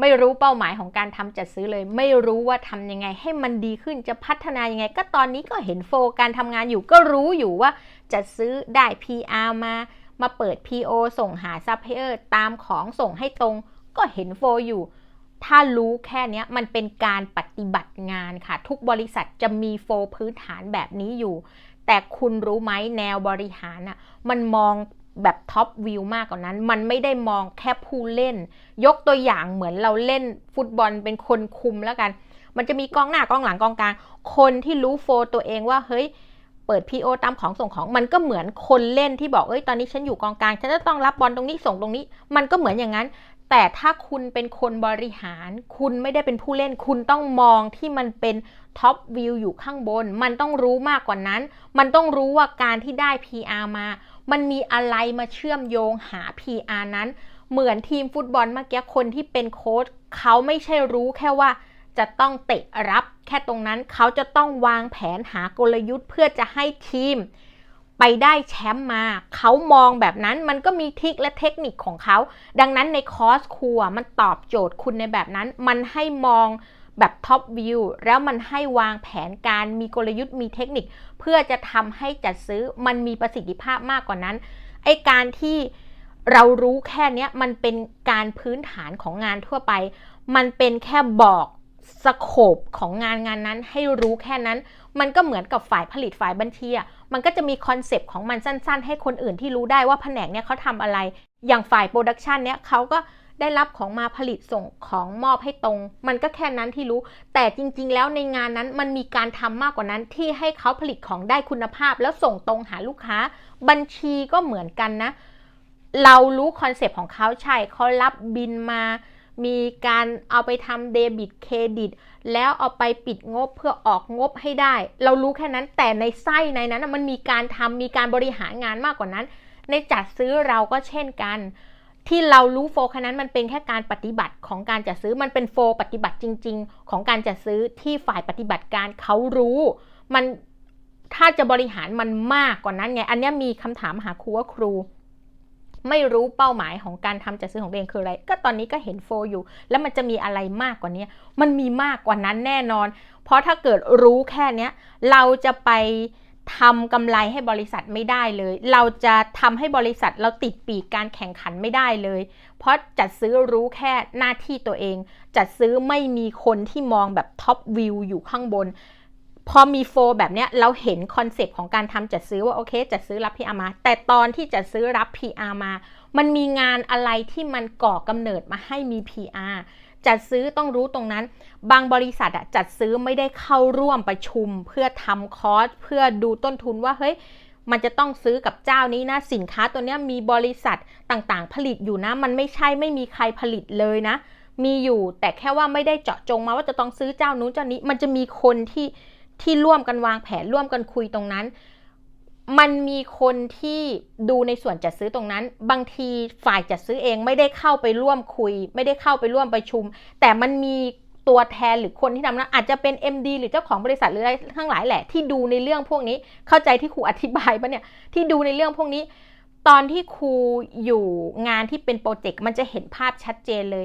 ไม่รู้เป้าหมายของการทำจัดซื้อเลย ไม่รู้ว่าทำยังไงให้มันดีขึ้นจะพัฒนายังไง ก็ตอนนี้ก็เห็นโฟการทำงานอยู่ ก็รู้อยู่ว่าจะซื้อได้ PR มา มาเปิด PO ส่งหาซัพพลายเออร์ตามของส่งให้ตรง ก็เห็นโฟอยู่ ถ้ารู้แค่นี้มันเป็นการปฏิบัติงานค่ะ ทุกบริษัทจะมีโฟพื้นฐานแบบนี้อยู่แต่คุณรู้ไหมแนวบริหารอะมันมอง แบบท็อปวิวมากกว่านั้น มันไม่ได้มองแค่ผู้เล่น ยกตัวอย่างเหมือนเราเล่นฟุตบอลเป็นคนคุมแล้วกัน มันจะมีกองหน้ากองหลังกองกลาง คนที่รู้โฟตัวเองว่าเฮ้ยเปิด PO ตามของส่งของมันก็เหมือนคนเล่นที่บอกเอ้ยตอนนี้ฉันอยู่กองกลางฉันจะต้องรับบอลตรงนี้ส่งตรงนี้ มันก็เหมือนอย่างนั้น แต่ถ้าคุณเป็นคนบริหาร คุณไม่ได้เป็นผู้เล่น คุณต้องมองที่มันเป็นท็อปวิวอยู่ข้างบน มันต้องรู้มากกว่านั้น มันต้องรู้ว่าการที่ได้ PR มา มันมีอะไรมาเชื่อมโยงหา PR นั้น เหมือนทีมฟุตบอลเมื่อกี้คนที่เป็นโค้ชเขาไม่ใช่รู้แค่ว่าจะต้องเตะรับ แค่ตรงนั้นเขาจะต้องวางแผนหากลยุทธ์เพื่อจะให้ทีม ไปได้แชมป์มา เขามองแบบนั้นมันก็มีทิคและเทคนิคของเขา ดังนั้นในคอร์สครัวมันตอบโจทย์คุณในแบบนั้น มันให้มอง แบบท็อปวิวแล้วมันให้วางแผนการมีกลยุทธ์มีเทคนิค เพื่อจะทำให้จัดซื้อมันมีประสิทธิภาพมากกว่านั้นไอการที่เรารู้แค่นี้มันเป็นการพื้นฐานของงานทั่วไป มันเป็นแค่บอกสโคปของงานงานนั้นให้รู้แค่นั้น มันก็เหมือนกับฝ่ายผลิตฝ่ายบัญชีอะมันก็จะมีคอนเซปต์ของมันสั้น ๆ ให้คนอื่นที่รู้ได้ว่าแผนกเนี้ยเขาทำอะไร อย่างฝ่ายโปรดักชันเนี้ยเขาก็ ได้รับของมาผลิตส่งของมอบให้ตรง มันก็แค่นั้นที่รู้ แต่จริง ๆ แล้วในงานนั้นมันมีการทำมากกว่านั้นที่ให้เขาผลิตของได้คุณภาพ แล้วส่งตรงหาลูกค้า บัญชีก็เหมือนกันนะ เรารู้คอนเซปต์ของเขาใช่เขารับบินมามีการเอาไปทำเดบิตเครดิต แล้วเอาไปปิดงบเพื่อออกงบให้ได้ เรารู้แค่นั้นแต่ในไส้ในนั้นมันมีการทำมีการบริหารงานมากกว่านั้น ในจัดซื้อเราก็เช่นกัน ที่เรารู้โฟคนั้นมันเป็นแค่การปฏิบัติของการจัดซื้อมันเป็นโฟปฏิบัติจริง ๆ ของการจัดซื้อที่ฝ่ายปฏิบัติการเขารู้ มันถ้าจะบริหารมันมากกว่านั้นไง อันนี้มีคำถามหาครูว่าครู ไม่รู้เป้าหมายของการทำจัดซื้อของตัวเองคืออะไร ก็ตอนนี้ก็เห็นโฟอยู่ แล้วมันจะมีอะไรมากกว่านี้ มันมีมากกว่านั้นแน่นอน เพราะถ้าเกิดรู้แค่เนี้ย เราจะไป ทำกำไรให้บริษัทไม่ได้เลย เราจะทำให้บริษัทเราติดปีกการแข่งขันไม่ได้เลย เพราะจัดซื้อรู้แค่หน้าที่ตัวเอง จัดซื้อไม่มีคนที่มองแบบท็อปวิวอยู่ข้างบน พอมีโฟแบบเนี้ยเราเห็นคอนเซปต์ของการทำจัดซื้อว่าโอเค จัดซื้อรับ PR มา แต่ตอนที่จัดซื้อรับ PR มา มันมีงานอะไรที่มันก่อกำเนิดมาให้มี PR จัดซื้อต้องรู้ตรงนั้น บางบริษัทอะจัดซื้อไม่ได้เข้าร่วมประชุม เพื่อทำคอร์สเพื่อดูต้นทุนว่าเฮ้ยมันจะต้องซื้อกับเจ้านี้นะสินค้าตัวเนี้ยมีบริษัทต่างๆ ผลิตอยู่นะ มันไม่ใช่ไม่มีใครผลิตเลยนะ มีอยู่แต่แค่ว่าไม่ได้เจาะจงมาว่าจะต้องซื้อเจ้านู้นเจ้านี้ มันจะมีคนที่ที่ร่วมกันวางแผนร่วมกันคุยตรงนั้น มันมีคนที่ดูในส่วนจัดซื้อตรงนั้น บางทีฝ่ายจัดซื้อเองไม่ได้เข้าไปร่วมคุย ไม่ได้เข้าไปร่วมประชุม แต่มันมีตัวแทนหรือคนที่ทำนะอาจจะเป็น MD หรือเจ้าของบริษัทหรืออะไรทั้งหลายแหละ ที่ดูในเรื่องพวกนี้เข้าใจที่ครูอธิบายปะเนี่ยที่ดูในเรื่องพวกนี้ ตอนที่ครูอยู่งานที่เป็นโปรเจกต์มันจะเห็นภาพชัดเจนเลย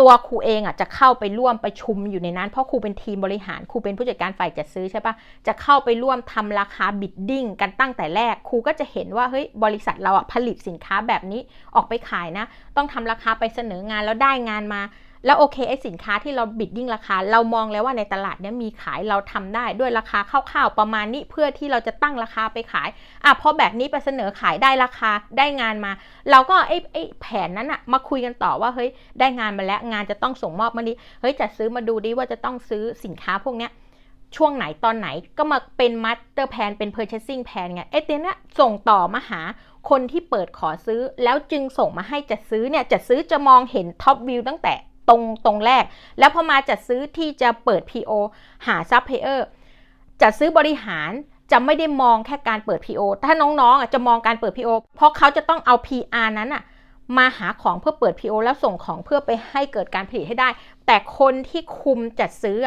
ตัวครูเองอะจะเข้าไปร่วมประชุมอยู่ในนั้น เพราะครูเป็นทีมบริหารครูเป็นผู้จัดการฝ่ายจัดซื้อใช่ปะจะเข้าไปร่วมทำราคาบิดดิ้งกันตั้งแต่แรกครูก็จะเห็นว่าเฮ้ยบริษัทเราอะผลิตสินค้าแบบนี้ออกไปขายนะ ต้องทำราคาไปเสนองานแล้วได้งานมา แล้วโอเคไอสินค้าที่เราบิดดิ้งราคา เรามองแล้วว่าในตลาดเนี้ยมีขายเราทำได้ด้วยราคาคร่าวๆประมาณนี้เพื่อที่เราจะตั้งราคาไปขายอะพอแบบนี้ไปเสนอขายได้ราคาได้งานมา เราก็ไอไอแผนนั้นอะมาคุยกันต่อว่าเฮ้ยได้งานมาแล้วงานจะต้องส่งมอบมาดิเฮ้ยจัดซื้อมาดูดิว่าจะต้องซื้อสินค้าพวกเนี้ยช่วงไหนตอนไหนก็มาเป็นมัตเตอร์แพนเป็น purchasing plan ไงไอ้เตี้ยเนี่ยส่งต่อมาหาคนที่เปิดขอซื้อ แล้วจึงส่งมาให้จัดซื้อเนี่ยจัดซื้อจะมองเห็นท็อปวิวตั้งแต่ ตรงตรงแรก แล้วพอมาจัดซื้อที่จะเปิด PO หาซัพพลายเออร์จัดซื้อบริหารจะไม่ได้มองแค่การเปิด PO ถ้าน้องๆจะมองการเปิด PO เพราะเขาจะต้องเอา PR นั้นอะมาหาของเพื่อเปิด PO แล้วส่งของเพื่อไปให้เกิดการผลิตให้ได้ แต่คนที่คุมจัดซื้อ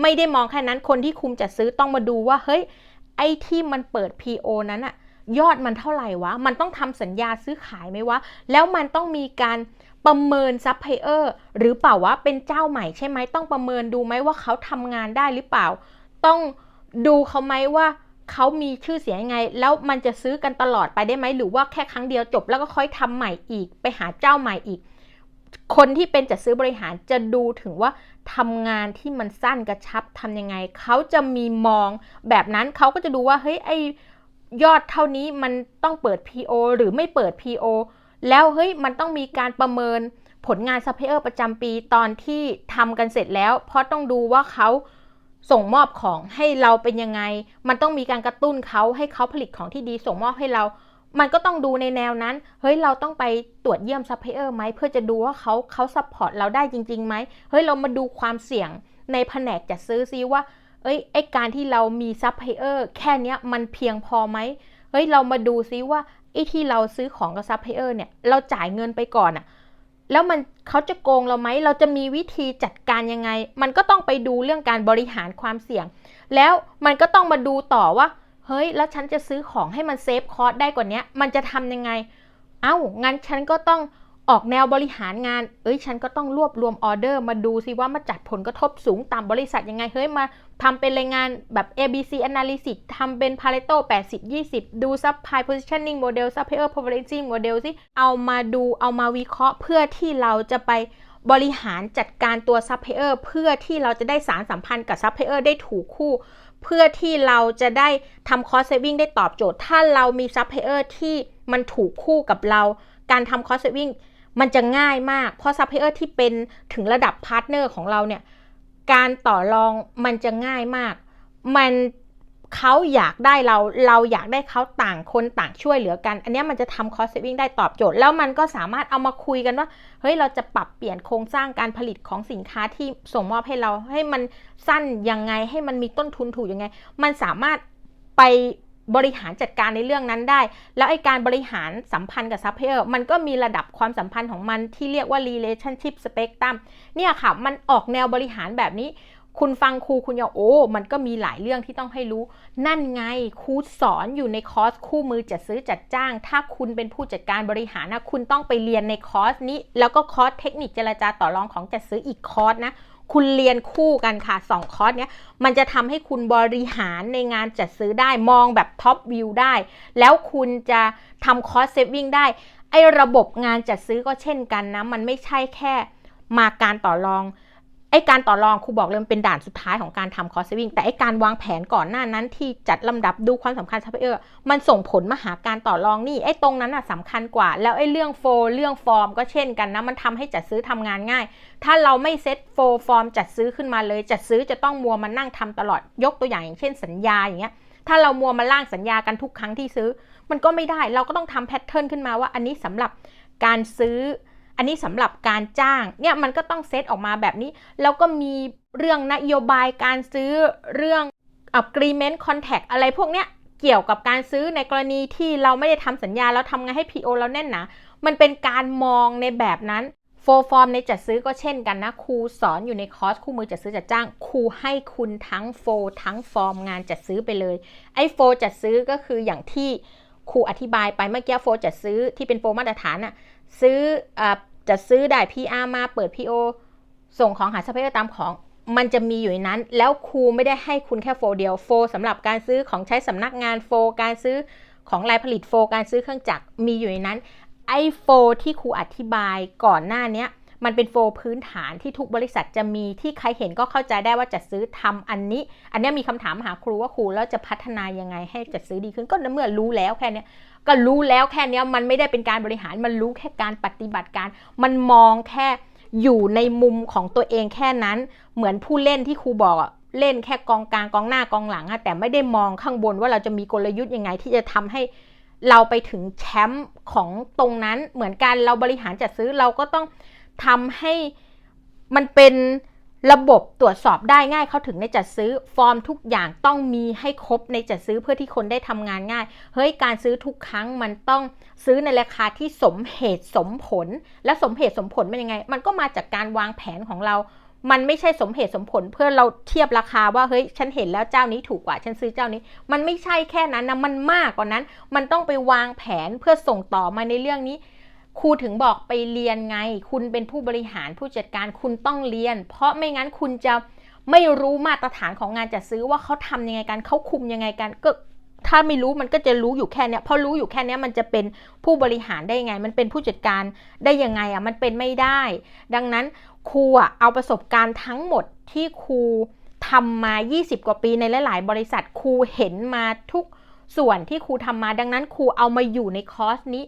ไม่ได้มองแค่นั้น คนที่คุมจัดซื้อต้องมาดูว่าเฮ้ยไอ้ที่มันเปิด PO นั้นอะ ยอดมันเท่าไหร่วะ มันต้องทำสัญญาซื้อขายไหมวะ แล้วมันต้องมีการประเมินซัพพลายเออร์หรือเปล่าว่าเป็นเจ้าใหม่ใช่ไหมต้องประเมินดูไหมว่าเขาทำงานได้หรือเปล่า ต้องดูเขาไหมว่าเขามีชื่อเสียงยังไง แล้วมันจะซื้อกันตลอดไปได้ไหมหรือว่าแค่ครั้งเดียวจบ แล้วก็ค่อยทำใหม่อีก ไปหาเจ้าใหม่อีก คนที่เป็นจัดซื้อบริหารจะดูถึงว่าทำงานที่มันสั้นกระชับทำยังไง เขาจะมีมองแบบนั้นเขาก็จะดูว่าเฮ้ยไอ ยอดเท่านี้มันต้องเปิด PO หรือไม่เปิด PO แล้วเฮ้ยมันต้องมีการประเมินผลงานซัพพลายเออร์ประจำปีตอนที่ทำกันเสร็จแล้ว เพราะต้องดูว่าเขาส่งมอบของให้เราเป็นยังไง มันต้องมีการกระตุ้นเขาให้เขาผลิตของที่ดีส่งมอบให้เรา มันก็ต้องดูในแนวนั้น เฮ้ยเราต้องไปตรวจเยี่ยมซัพพลายเออร์ไหมเพื่อจะดูว่าเขาเขาซัพพอร์ตเราได้จริงๆไหมเฮ้ยเรามาดูความเสี่ยงในแผนกจัดซื้อซิว่า เอ้ยไอการที่เรามีซัพพลายเออร์แค่เนี้ยมันเพียงพอไหมเฮ้ยเรามาดูซิว่าไอที่เราซื้อของกับซัพพลายเออร์เนี่ยเราจ่ายเงินไปก่อนอะแล้วมันเขาจะโกงเราไหม เราจะมีวิธีจัดการยังไง มันก็ต้องไปดูเรื่องการบริหารความเสี่ยง แล้วมันก็ต้องมาดูต่อว่า เฮ้ย แล้วฉันจะซื้อของให้มันเซฟคอร์สได้กว่านี้ มันจะทำยังไง เอ้า งั้นฉันก็ต้อง ออกแนวบริหารงาน เอ้ย ฉันก็ต้องรวบรวมออเดอร์มาดูซิว่ามาจัดผลกระทบสูงต่ำบริษัทยังไง เฮ้ย มาทำเป็นรายงานแบบ ABC analysis ทำเป็น Pareto 80 20 ดู supply positioning model supplier preferencing model สิ เอามาดู เอามาวิเคราะห์เพื่อที่เราจะไปบริหารจัดการตัวซัพพลายเออร์เพื่อที่เราจะได้สารสัมพันธ์กับซัพพลายเออร์ได้ถูกคู่ เพื่อที่เราจะได้ทำคอสเซฟิงได้ตอบโจทย์ ถ้าเรามีซัพพลายเออร์ที่มันถูกคู่กับเรา การทำคอสเซฟิง มันจะง่ายมาก เพราะซัพพลายเออร์ที่เป็นถึงระดับพาร์ทเนอร์ของเราเนี่ย การต่อรองมันจะง่ายมาก มันเขาอยากได้เรา เราอยากได้เขาต่างคนต่างช่วยเหลือกัน อันนี้มันจะทำคอสเซฟิงได้ตอบโจทย์ แล้วมันก็สามารถเอามาคุยกันว่า เฮ้ย เราจะปรับเปลี่ยนโครงสร้างการผลิตของสินค้าที่ส่งมอบให้เรา ให้มันสั้นยังไง ให้มันมีต้นทุนถูกยังไง มันสามารถไป บริหารจัดการในเรื่องนั้นได้ แล้วไอการบริหารสัมพันธ์กับซัพพลายเออร์มันก็มีระดับความสัมพันธ์ของมันที่เรียกว่า relationship spectrum เนี่ยค่ะ มันออกแนวบริหารแบบนี้ คุณฟังครูคุณอย่าโอ้ มันก็มีหลายเรื่องที่ต้องให้รู้ นั่นไงครูสอนอยู่ในคอร์สคู่มือจัดซื้อจัดจ้าง ถ้าคุณเป็นผู้จัดการบริหารนะคุณต้องไปเรียนในคอร์สนี้ แล้วก็คอร์สเทคนิคเจรจาต่อรองของจัดซื้ออีกคอร์สนะ คุณเรียนคู่กันค่ะ2คอร์สเนี้ยมันจะทำให้คุณบริหารในงานจัดซื้อได้มองแบบท็อปวิวได้ แล้วคุณจะทำคอร์สเซฟวิ่งได้ ไอ้ระบบงานจัดซื้อก็เช่นกันนะ มันไม่ใช่แค่มาการต่อรอง ไอการต่อรองครูบอกเลยมันเป็นด่านสุดท้ายของการทำคอร์สเซฟวิ่งแต่ไอการวางแผนก่อนหน้านั้นที่จัดลำดับดูความสำคัญซัพพลายเออร์มันส่งผลมาหาการต่อรองนี่ไอตรงนั้นอะสำคัญกว่า แล้วไอเรื่องโฟเรื่องฟอร์มก็เช่นกันนะมันทำให้จัดซื้อทำงานง่าย ถ้าเราไม่เซตโฟฟอร์มจัดซื้อขึ้นมาเลย จัดซื้อจะต้องมัวมานั่งทำตลอดยกตัวอย่างอย่างเช่นสัญญาอย่างเงี้ยถ้าเรามัวมาล่างสัญญากันทุกครั้งที่ซื้อ มันก็ไม่ได้เราก็ต้องทำแพทเทิร์นขึ้นมาว่าอันนี้สำหรับการซื้อ อันนี้สำหรับการจ้างเนี่ยมันก็ต้องเซตออกมาแบบนี้ แล้วก็มีเรื่องนโยบายการซื้อเรื่อง agreement contract อะไรพวกเนี้ยเกี่ยวกับการซื้อในกรณีที่เราไม่ได้ทำสัญญาแล้วทำไงให้ PO เราแน่นหนา มันเป็นการมองในแบบนั้นโฟฟอร์มในจัดซื้อก็เช่นกันนะ ครูสอนอยู่ในคอร์สคู่มือจัดซื้อจัดจ้าง ครูให้คุณทั้งโฟทั้งฟอร์มงานจัดซื้อไปเลย ไอ้โฟจัดซื้อก็คืออย่างที่ครูอธิบายไปเมื่อกี้โฟจัดซื้อที่เป็นโฟมาตรฐานอะ ซื้ออจัดซื้อได้ PR มาเปิด PO ส่งของหาซัพพลายเออร์ตามของมันจะมีอยู่ในนั้น แล้วครูไม่ได้ให้คุณแค่โฟเดียวโฟสำหรับการซื้อของใช้สำนักงานโฟ การซื้อของรายผลิตโฟ การซื้อเครื่องจักรมีอยู่ในนั้นไอโฟที่ครูอธิบายก่อนหน้านี้มันเป็นโฟพื้นฐานที่ทุกบริษัทจะมีที่ใครเห็นก็เข้าใจได้ว่าจัดซื้อทำอันนี้ อันนี้มีคำถามหาครูว่าครูแล้วจะพัฒนายังไงให้จัดซื้อดีขึ้นก็เมื่อรู้แล้วแค่นี้ ก็รู้แล้วแค่นี้มันไม่ได้เป็นการบริหารมันรู้แค่การปฏิบัติการ มันมองแค่อยู่ในมุมของตัวเองแค่นั้น เหมือนผู้เล่นที่ครูบอกเล่นแค่กองกลางกองหน้ากองหลังอะแต่ไม่ได้มองข้างบนว่าเราจะมีกลยุทธ์ยังไงที่จะทำให้เราไปถึงแชมป์ของตรงนั้นเหมือนกันเราบริหารจัดซื้อเราก็ต้องทำให้มันเป็น ระบบตรวจสอบได้ง่ายเข้าถึงในจัดซื้อ ฟอร์มทุกอย่างต้องมีให้ครบในจัดซื้อเพื่อที่คนได้ทำงานง่าย เฮ้ยการซื้อทุกครั้งมันต้องซื้อในราคาที่สมเหตุสมผล และสมเหตุสมผลเป็นยังไง มันก็มาจากการวางแผนของเรา มันไม่ใช่สมเหตุสมผลเพื่อเราเทียบราคาว่าเฮ้ยฉันเห็นแล้วเจ้านี้ถูกกว่าฉันซื้อเจ้านี้ มันไม่ใช่แค่นั้นนะมันมากกว่านั้น มันต้องไปวางแผนเพื่อส่งต่อมาในเรื่องนี้ ครูถึงบอกไปเรียนไง คุณเป็นผู้บริหารผู้จัดการคุณต้องเรียน เพราะไม่งั้นคุณจะไม่รู้มาตรฐานของงานจัดซื้อว่าเขาทำยังไงกันเขาคุมยังไงกันก็ถ้าไม่รู้มันก็จะรู้อยู่แค่เนี้ยพอรู้อยู่แค่เนี้ยมันจะเป็นผู้บริหารได้ยังไง มันเป็นผู้จัดการได้ยังไงอะมันเป็นไม่ได้ ดังนั้นครูอะเอาประสบการณ์ทั้งหมดที่ครูทำมา 20 กว่าปีในหลาย ๆ บริษัทครูเห็นมาทุกส่วนที่ครูทำมาดังนั้นครูเอามาอยู่ในคอร์สนี้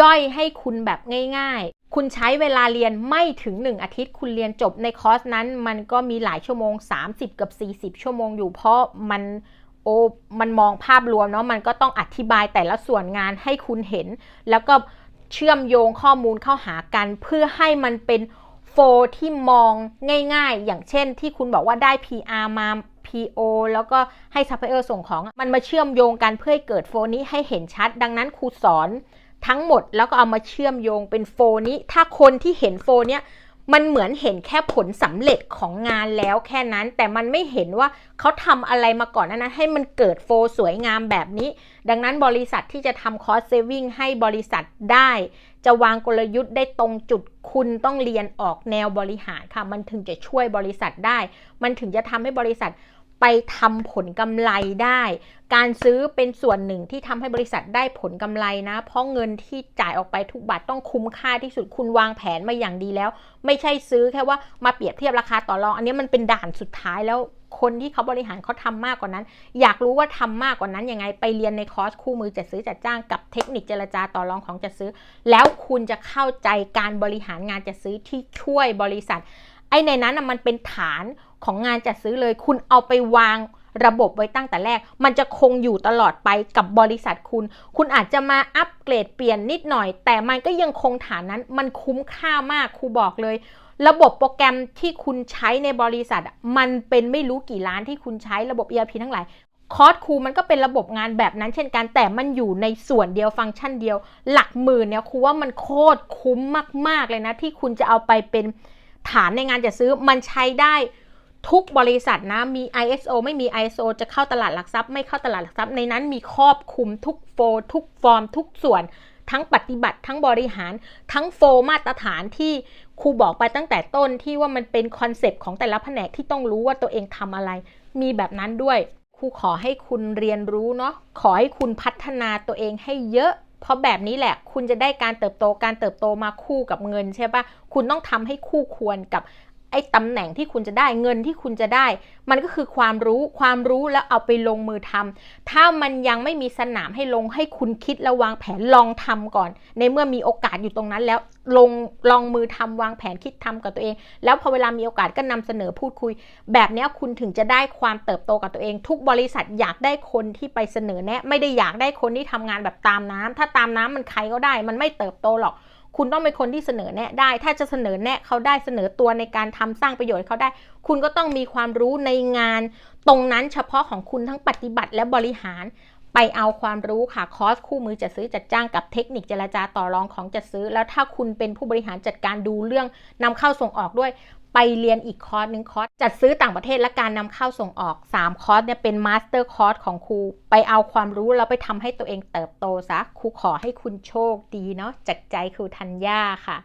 ย่อยให้คุณแบบง่ายๆ คุณใช้เวลาเรียนไม่ถึง 1 อาทิตย์ คุณเรียนจบในคอร์สนั้น มันก็มีหลายชั่วโมง 30 กับ 40 ชั่วโมงอยู่ เพราะมันโอ้มันมองภาพรวมเนาะมันก็ต้องอธิบายแต่ละส่วนงานให้คุณเห็น แล้วก็เชื่อมโยงข้อมูลเข้าหากัน เพื่อให้มันเป็นโฟลที่มองง่ายๆ อย่างเช่นที่คุณบอกว่าได้ PR มา PO แล้วก็ให้ซัพพลายเออร์ส่งของ มันมาเชื่อมโยงกันเพื่อให้เกิดโฟลนี้ให้เห็นชัด ดังนั้นครูสอน ทั้งหมดแล้วก็เอามาเชื่อมโยงเป็นโฟนี้ ถ้าคนที่เห็นโฟเนี้ยมันเหมือนเห็นแค่ผลสำเร็จของงานแล้วแค่นั้น แต่มันไม่เห็นว่าเขาทำอะไรมาก่อนนั้นให้มันเกิดโฟสวยงามแบบนี้ ดังนั้นบริษัทที่จะทำคอสเซฟิงให้บริษัทได้ จะวางกลยุทธ์ได้ตรงจุดคุณต้องเรียนออกแนวบริหารค่ะ มันถึงจะช่วยบริษัทได้ มันถึงจะทำให้บริษัท ไปทำผลกำไรได้ การซื้อเป็นส่วนหนึ่งที่ทำให้บริษัทได้ผลกำไรนะ เพราะเงินที่จ่ายออกไปทุกบาทต้องคุ้มค่าที่สุดคุณวางแผนมาอย่างดีแล้ว ไม่ใช่ซื้อแค่ว่ามาเปรียบเทียบราคาต่อรอง อันนี้มันเป็นด่านสุดท้ายแล้วคนที่เขาบริหารเขาทำมากกว่านั้น อยากรู้ว่าทำมากกว่านั้นยังไงไปเรียนในคอร์สคู่มือจัดซื้อจัดจ้างกับเทคนิคเจรจาต่อรองของจัดซื้อ แล้วคุณจะเข้าใจการบริหารงานจัดซื้อที่ช่วยบริษัท ไอ้ในนั้นนะมันเป็นฐานของงานจัดซื้อเลย คุณเอาไปวางระบบไว้ตั้งแต่แรก มันจะคงอยู่ตลอดไปกับบริษัทคุณ คุณอาจจะมาอัปเกรดเปลี่ยนนิดหน่อย แต่มันก็ยังคงฐานนั้น มันคุ้มค่ามากครูบอกเลย ระบบโปรแกรมที่คุณใช้ในบริษัท มันเป็นไม่รู้กี่ล้านที่คุณใช้ระบบ ERP ทั้งหลายคอร์สครูมันก็เป็นระบบงานแบบนั้นเช่นกัน แต่มันอยู่ในส่วนเดียวฟังก์ชันเดียว หลักหมื่นเนี่ยครูว่ามันโคตรคุ้มมาก ๆ เลยนะ ที่คุณจะเอาไปเป็น ฐานในงานจะซื้อมันใช้ได้ทุกบริษัทนะมี ISO ไม่มี ISO จะเข้าตลาดหลักทรัพย์ ไม่เข้าตลาดหลักทรัพย์ในนั้นมีครอบคลุมทุกโฟลทุกฟอร์ม ทุกส่วน ทั้งปฏิบัติทั้งบริหาร ทั้งโฟลมาตรฐานที่ครูบอกไปตั้งแต่ต้นที่ว่ามันเป็นคอนเซปต์ของแต่ละแผนกที่ต้องรู้ว่าตัวเองทำอะไร มีแบบนั้นด้วยครูขอให้คุณเรียนรู้เนาะขอให้คุณพัฒนาตัวเองให้เยอะ เพราะแบบนี้แหละคุณจะได้การเติบโตการเติบโตมาคู่กับเงินใช่ปะคุณต้องทำให้คู่ควรกับ ไอ้ตำแหน่งที่คุณจะได้เงินที่คุณจะได้ มันก็คือความรู้ความรู้แล้วเอาไปลงมือทำถ้ามันยังไม่มีสนามให้ลงให้คุณคิดและวางแผนลองทำก่อน ในเมื่อมีโอกาสอยู่ตรงนั้นแล้วลงลองมือทำวางแผนคิดทำกับตัวเอง แล้วพอเวลามีโอกาสก็นำเสนอพูดคุย แบบนี้คุณถึงจะได้ความเติบโตกับตัวเอง ทุกบริษัทอยากได้คนที่ไปเสนอแนะ ไม่ได้อยากได้คนที่ทำงานแบบตามน้ำถ้าตามน้ำมันใครก็ได้ มันไม่เติบโตหรอก คุณต้องเป็นคนที่เสนอแนะได้ ถ้าจะเสนอแนะเขาได้เสนอตัวในการทำสร้างประโยชน์เขาได้ คุณก็ต้องมีความรู้ในงาน ตรงนั้นเฉพาะของคุณทั้งปฏิบัติและบริหาร ไปเอาความรู้ค่ะคอร์สคู่มือจัดซื้อจัดจ้างกับเทคนิคเจรจาต่อรองของจัดซื้อ แล้วถ้าคุณเป็นผู้บริหารจัดการดูเรื่องนำเข้าส่งออกด้วย ไปเรียนอีกคอร์สหนึ่งคอร์สจัดซื้อต่างประเทศและการนำเข้าส่งออก 3 คอร์สเนี่ยเป็นมาสเตอร์คอร์สของครู ไปเอาความรู้แล้วไปทำให้ตัวเองเติบโตซะครูขอให้คุณโชคดีเนาะจากใจครูธัญญาค่ะ